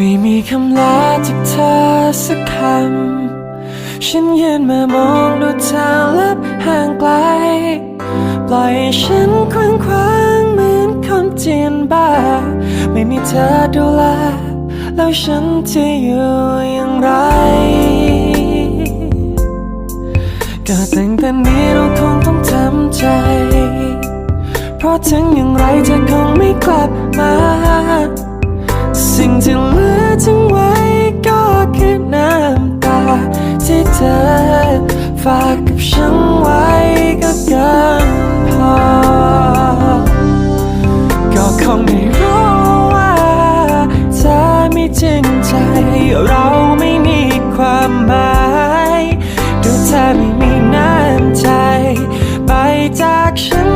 ไม่มีคำลาจากเธอสักคำ ฉันยืนมามองดูเธอลับห่างไกล ปล่อยฉันคว้างคว้างเหมือนคนจีนบ้า ไม่มีเธอดูแล แล้วฉันจะอยู่อย่างไร ก็ตั้งแต่นี้เราคงต้องทำใจ เพราะถึงอย่างไรเธอคงไม่กลับมา สิ่งที่ากกับฉันไว้ก็เกินพอ ก็คงไม่รู้ว่าเธอไม่จริงใจ เราไม่มีความหมายดูเธอไม่มีน้ำใจ ไปจากฉัน